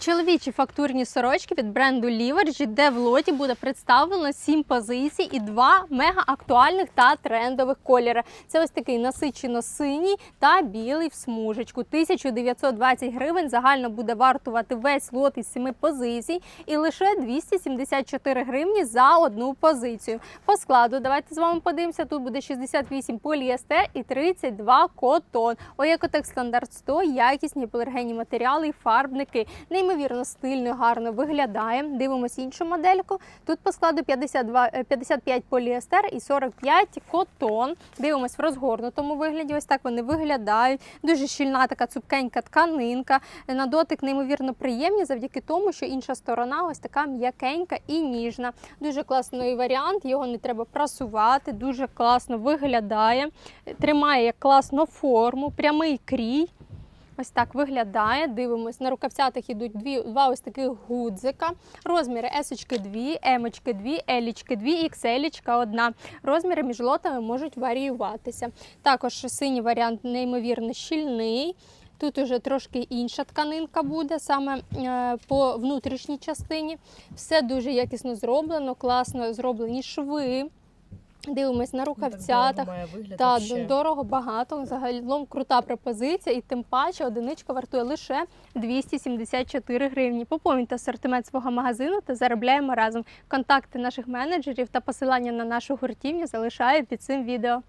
Чоловічі фактурні сорочки від бренду Livergy, де в лоті буде представлено 7 позицій і два мега актуальних та трендових кольори. Це ось такий насичено синій та білий в смужечку. 1920 гривень загально буде вартувати весь лот із 7 позицій і лише 274 гривні за одну позицію. По складу давайте з вами подивимося. Тут буде 68 поліестер і 32 котон. Оекотек стандарт 100, якісні полергенні матеріали і фарбники. Неймовірно стильно, гарно виглядає. Дивимось іншу модельку. Тут по складу 52, е, 55 поліестер і 45 котон. Дивимось в розгорнутому вигляді. Ось так вони виглядають. Дуже щільна така цупкенька тканинка. На дотик неймовірно приємні завдяки тому, що інша сторона ось така м'якенька і ніжна. Дуже класний варіант, його не треба прасувати, дуже класно виглядає, тримає як класно форму, прямий крій. Ось так виглядає. Дивимось. На рукавцятах ідуть дві, два ось таких гудзика. Розміри S 2, M 2, L 2, XL 1. Розміри між лотами можуть варіюватися. Також синій варіант неймовірно щільний. Тут уже трошки інша тканинка буде саме е, по внутрішній частині. Все дуже якісно зроблено, класно зроблені шви. Дивимось на вигляд Та вообще. дорого багато. Загалом крута пропозиція, і тим паче одиничка вартує лише 274 гривні. Поповнюйте асортимент свого магазину та заробляємо разом. Контакти наших менеджерів та посилання на нашу гуртівню залишаю під цим відео.